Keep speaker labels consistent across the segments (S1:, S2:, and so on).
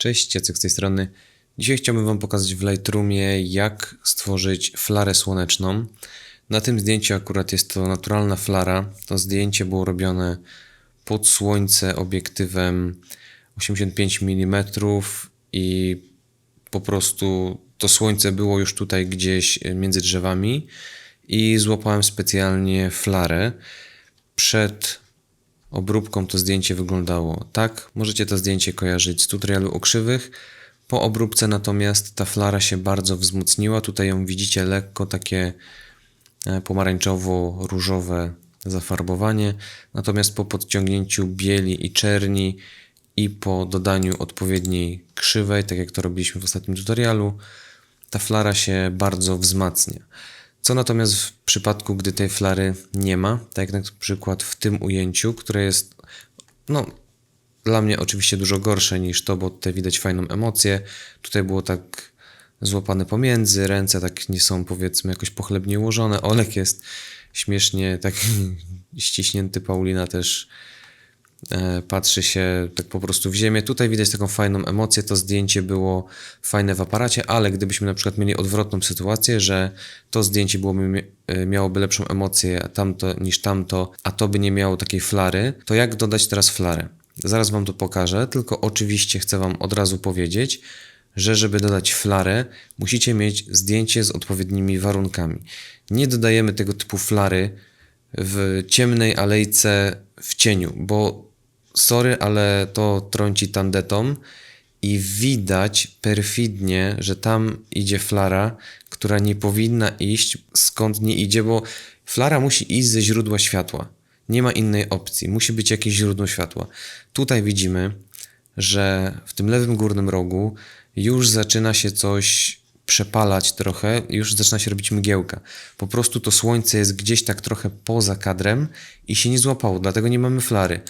S1: Cześć, Jacek z tej strony. Dzisiaj chciałbym Wam pokazać w Lightroomie, jak stworzyć flarę słoneczną. Na tym zdjęciu akurat jest to naturalna flara. To zdjęcie było robione pod słońce obiektywem 85 mm i po prostu to słońce było już tutaj gdzieś między drzewami i złapałem specjalnie flarę. Przed obróbką to zdjęcie wyglądało tak. Możecie to zdjęcie kojarzyć z tutorialu o krzywych. Po obróbce natomiast ta flara się bardzo wzmocniła. Tutaj ją widzicie lekko takie e, pomarańczowo-różowe zafarbowanie. Natomiast po podciągnięciu bieli i czerni i po dodaniu odpowiedniej krzywej, tak jak to robiliśmy w ostatnim tutorialu, ta flara się bardzo wzmacnia. Co natomiast w przypadku, gdy tej flary nie ma, tak jak na przykład w tym ujęciu, które jest no, dla mnie oczywiście dużo gorsze niż to, bo tutaj widać fajną emocję. Tutaj było tak złapane pomiędzy, ręce tak nie są powiedzmy jakoś pochlebnie ułożone. Olek jest śmiesznie tak ściśnięty, Paulina też patrzy się tak po prostu w ziemię. Tutaj widać taką fajną emocję. To zdjęcie było fajne w aparacie, ale gdybyśmy na przykład mieli odwrotną sytuację, że to zdjęcie byłoby, e, miałoby lepszą emocję tamto, niż tamto, a to by nie miało takiej flary, to jak dodać teraz flarę? Zaraz Wam to pokażę, tylko oczywiście chcę Wam od razu powiedzieć, że żeby dodać flarę, musicie mieć zdjęcie z odpowiednimi warunkami. Nie dodajemy tego typu flary w ciemnej alejce w cieniu, bo sorry, ale to trąci tandetą i widać perfidnie, że tam idzie flara, która nie powinna iść skąd nie idzie, bo flara musi iść ze źródła światła. Nie ma innej opcji, musi być jakieś źródło światła. Tutaj widzimy, że w tym lewym górnym rogu już zaczyna się coś przepalać trochę, już zaczyna się robić mgiełka. Po prostu to słońce jest gdzieś tak trochę poza kadrem i się nie złapało, dlatego nie mamy flary.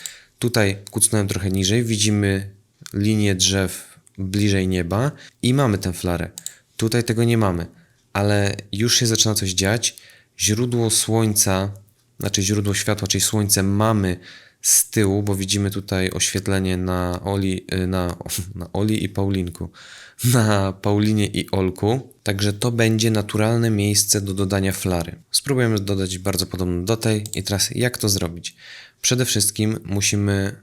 S1: Tutaj kucnąłem trochę niżej, widzimy linię drzew bliżej nieba i mamy tę flarę. Tutaj tego nie mamy, ale już się zaczyna coś dziać. Źródło słońca, znaczy źródło światła, czyli słońce mamy z tyłu, bo widzimy tutaj oświetlenie na Oli, y, na, na Oli i Paulinku, na Paulinie i Olku. Także to będzie naturalne miejsce do dodania flary. Spróbujemy dodać bardzo podobną do tej i teraz jak to zrobić? Przede wszystkim musimy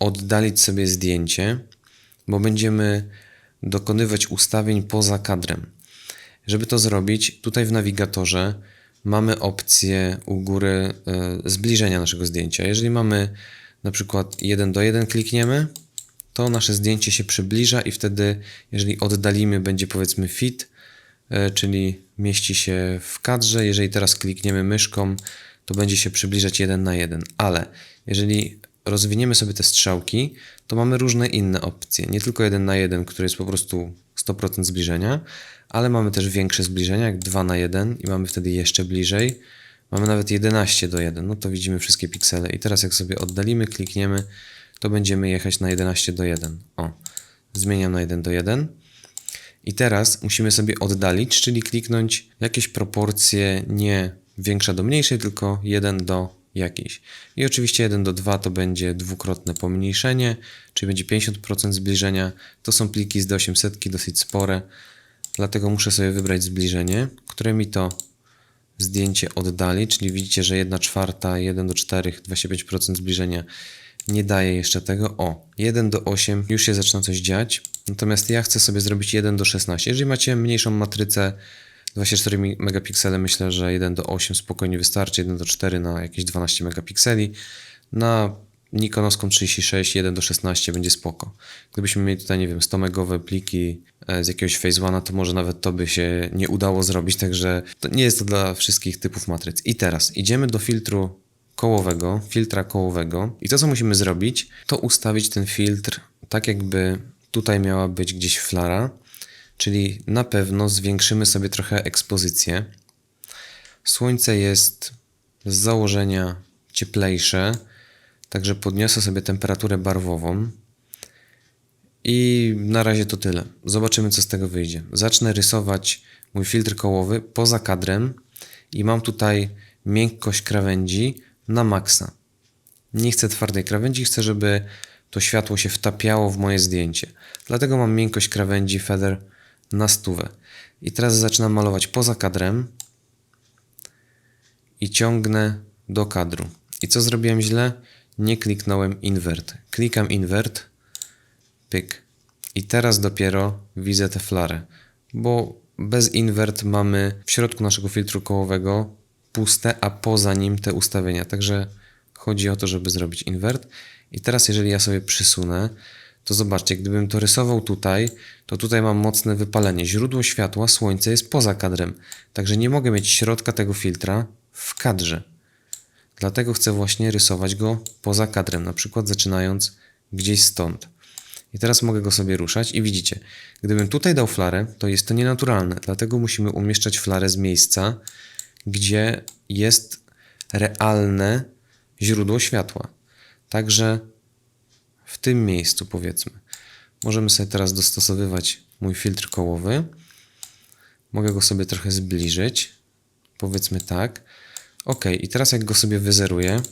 S1: oddalić sobie zdjęcie, bo będziemy dokonywać ustawień poza kadrem. Żeby to zrobić, tutaj w nawigatorze mamy opcję u góry e, zbliżenia naszego zdjęcia. Jeżeli mamy na przykład 1 do 1 klikniemy, to nasze zdjęcie się przybliża i wtedy, jeżeli oddalimy, będzie powiedzmy fit, e, czyli mieści się w kadrze. Jeżeli teraz klikniemy myszką, to będzie się przybliżać jeden na jeden. Ale jeżeli rozwiniemy sobie te strzałki, to mamy różne inne opcje. Nie tylko jeden na jeden, który jest po prostu 100% zbliżenia, ale mamy też większe zbliżenia, jak 2 na 1 i mamy wtedy jeszcze bliżej. Mamy nawet 11 do 1, no to widzimy wszystkie piksele. I teraz jak sobie oddalimy, klikniemy, to będziemy jechać na 11 do 1. O, zmieniam na 1 do 1. I teraz musimy sobie oddalić, czyli kliknąć jakieś proporcje nie większa do mniejszej, tylko 1 do jakiejś. I oczywiście 1 do 2 to będzie dwukrotne pomniejszenie, czyli będzie 50% zbliżenia. To są pliki z D800, dosyć spore, dlatego muszę sobie wybrać zbliżenie, które mi to zdjęcie oddali, czyli widzicie, że 1 czwarta, 1 do 4, 25% zbliżenia nie daje jeszcze tego. O, 1 do 8 już się zaczyna coś dziać, natomiast ja chcę sobie zrobić 1 do 16. Jeżeli macie mniejszą matrycę, 24 megapiksele myślę, że 1 do 8 spokojnie wystarczy, 1 do 4 na jakieś 12 megapikseli. Na Nikonowską 36, 1 do 16 będzie spoko. Gdybyśmy mieli tutaj, nie wiem, 100 megowe pliki e, z jakiegoś Phase to może nawet to by się nie udało zrobić, także nie jest to dla wszystkich typów matryc. I teraz idziemy do filtru kołowego, filtra kołowego i to, co musimy zrobić, to ustawić ten filtr tak, jakby tutaj miała być gdzieś flara czyli na pewno zwiększymy sobie trochę ekspozycję. Słońce jest z założenia cieplejsze, także podniosę sobie temperaturę barwową. I na razie to tyle. Zobaczymy, co z tego wyjdzie. Zacznę rysować mój filtr kołowy poza kadrem i mam tutaj miękkość krawędzi na maksa. Nie chcę twardej krawędzi, chcę, żeby to światło się wtapiało w moje zdjęcie. Dlatego mam miękkość krawędzi feather na stówę. I teraz zaczynam malować poza kadrem i ciągnę do kadru. I co zrobiłem źle? Nie kliknąłem invert. Klikam invert, pyk. I teraz dopiero widzę tę flarę, bo bez invert mamy w środku naszego filtru kołowego puste, a poza nim te ustawienia. Także chodzi o to, żeby zrobić invert. I teraz jeżeli ja sobie przysunę, to zobaczcie, gdybym to rysował tutaj, to tutaj mam mocne wypalenie. Źródło światła, słońce jest poza kadrem, także nie mogę mieć środka tego filtra w kadrze. Dlatego chcę właśnie rysować go poza kadrem, na przykład zaczynając gdzieś stąd. I teraz mogę go sobie ruszać i widzicie, gdybym tutaj dał flarę, to jest to nienaturalne, dlatego musimy umieszczać flarę z miejsca, gdzie jest realne źródło światła. Także w tym miejscu powiedzmy. Możemy sobie teraz dostosowywać mój filtr kołowy. Mogę go sobie trochę zbliżyć. Powiedzmy tak. Ok, i teraz jak go sobie wyzeruję,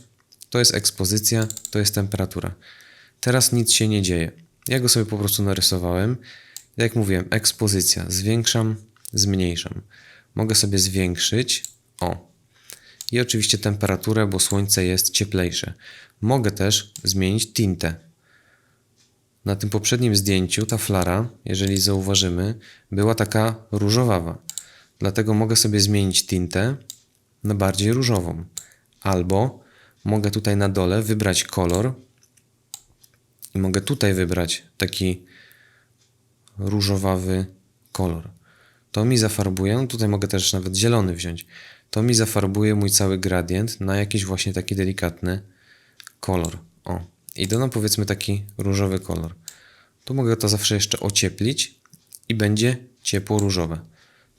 S1: to jest ekspozycja, to jest temperatura. Teraz nic się nie dzieje. Ja go sobie po prostu narysowałem. Jak mówiłem, ekspozycja. Zwiększam, zmniejszam. Mogę sobie zwiększyć. O. I oczywiście temperaturę, bo słońce jest cieplejsze. Mogę też zmienić tintę. Na tym poprzednim zdjęciu ta flara, jeżeli zauważymy, była taka różowawa. Dlatego mogę sobie zmienić tintę na bardziej różową. Albo mogę tutaj na dole wybrać kolor i mogę tutaj wybrać taki różowawy kolor. To mi zafarbuje, tutaj mogę też nawet zielony wziąć. To mi zafarbuje mój cały gradient na jakiś właśnie taki delikatny kolor. O, i dodam powiedzmy taki różowy kolor. Tu mogę to zawsze jeszcze ocieplić i będzie ciepło-różowe.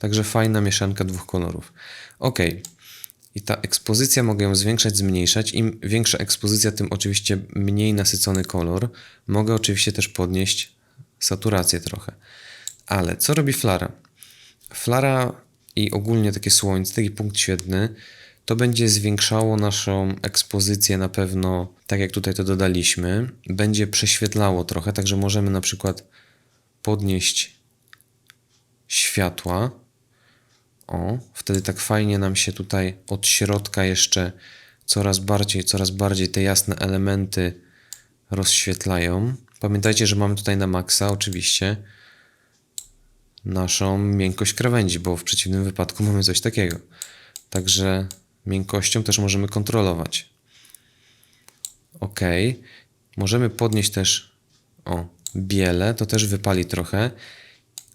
S1: Także fajna mieszanka dwóch kolorów. Ok. I ta ekspozycja mogę ją zwiększać, zmniejszać. Im większa ekspozycja, tym oczywiście mniej nasycony kolor. Mogę oczywiście też podnieść saturację trochę. Ale co robi flara? Flara i ogólnie takie słońce, taki punkt świetny, to będzie zwiększało naszą ekspozycję na pewno, tak jak tutaj to dodaliśmy. Będzie prześwietlało trochę, także możemy na przykład podnieść światła. O, wtedy tak fajnie nam się tutaj od środka jeszcze coraz bardziej, coraz bardziej te jasne elementy rozświetlają. Pamiętajcie, że mamy tutaj na maksa oczywiście naszą miękkość krawędzi, bo w przeciwnym wypadku mamy coś takiego. Także miękkością też możemy kontrolować. OK. Możemy podnieść też o biele, to też wypali trochę,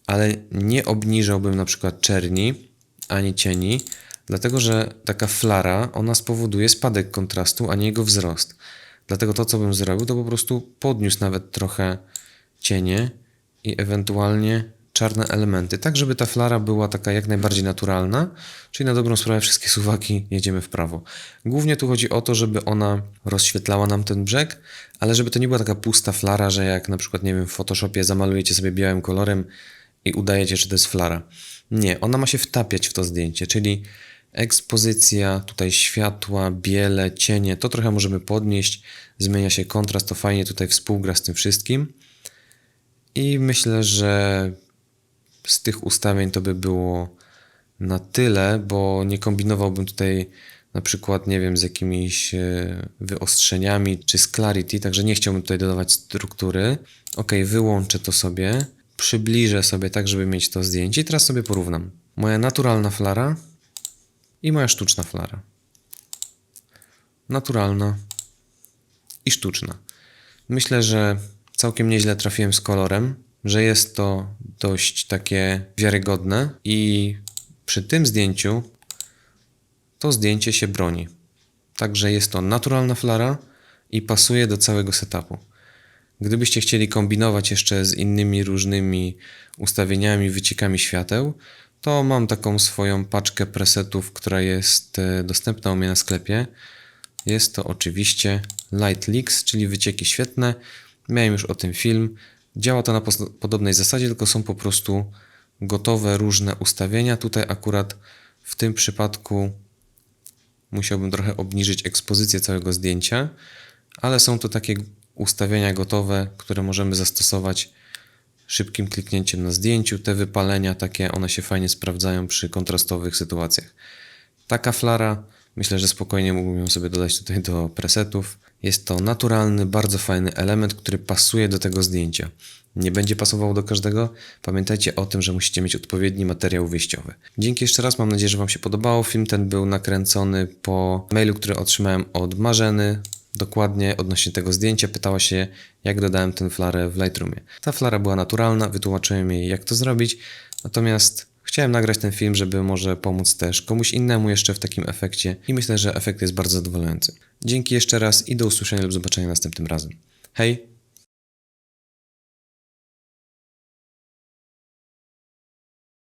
S1: ale nie obniżałbym na przykład czerni ani cieni, dlatego że taka flara, ona spowoduje spadek kontrastu, a nie jego wzrost. Dlatego to, co bym zrobił, to po prostu podniósł nawet trochę cienie i ewentualnie czarne elementy, tak żeby ta flara była taka jak najbardziej naturalna, czyli na dobrą sprawę wszystkie suwaki jedziemy w prawo. Głównie tu chodzi o to, żeby ona rozświetlała nam ten brzeg, ale żeby to nie była taka pusta flara, że jak na przykład, nie wiem, w Photoshopie zamalujecie sobie białym kolorem i udajecie, że to jest flara. Nie, ona ma się wtapiać w to zdjęcie, czyli ekspozycja, tutaj światła, biele, cienie, to trochę możemy podnieść, zmienia się kontrast, to fajnie tutaj współgra z tym wszystkim. I myślę, że z tych ustawień to by było na tyle, bo nie kombinowałbym tutaj na przykład, nie wiem, z jakimiś e, wyostrzeniami czy z clarity, także nie chciałbym tutaj dodawać struktury. Ok, wyłączę to sobie, przybliżę sobie tak, żeby mieć to zdjęcie i teraz sobie porównam. Moja naturalna flara i moja sztuczna flara. Naturalna i sztuczna. Myślę, że całkiem nieźle trafiłem z kolorem że jest to dość takie wiarygodne i przy tym zdjęciu to zdjęcie się broni. Także jest to naturalna flara i pasuje do całego setupu. Gdybyście chcieli kombinować jeszcze z innymi różnymi ustawieniami, wyciekami świateł, to mam taką swoją paczkę presetów, która jest e, dostępna u mnie na sklepie. Jest to oczywiście Light Leaks, czyli wycieki świetne. Miałem już o tym film. Działa to na podobnej zasadzie, tylko są po prostu gotowe różne ustawienia. Tutaj akurat w tym przypadku musiałbym trochę obniżyć ekspozycję całego zdjęcia, ale są to takie ustawienia gotowe, które możemy zastosować szybkim kliknięciem na zdjęciu. Te wypalenia takie, one się fajnie sprawdzają przy kontrastowych sytuacjach. Taka flara, myślę, że spokojnie mógłbym ją sobie dodać tutaj do presetów. Jest to naturalny, bardzo fajny element, który pasuje do tego zdjęcia. Nie będzie pasował do każdego. Pamiętajcie o tym, że musicie mieć odpowiedni materiał wyjściowy. Dzięki jeszcze raz, mam nadzieję, że Wam się podobało. Film ten był nakręcony po mailu, który otrzymałem od Marzeny. Dokładnie odnośnie tego zdjęcia pytała się, jak dodałem tę flarę w Lightroomie. Ta flara była naturalna, wytłumaczyłem jej, jak to zrobić. Natomiast chciałem nagrać ten film, żeby może pomóc też komuś innemu jeszcze w takim efekcie i myślę, że efekt jest bardzo zadowalający. Dzięki jeszcze raz i do usłyszenia lub zobaczenia następnym razem. Hej!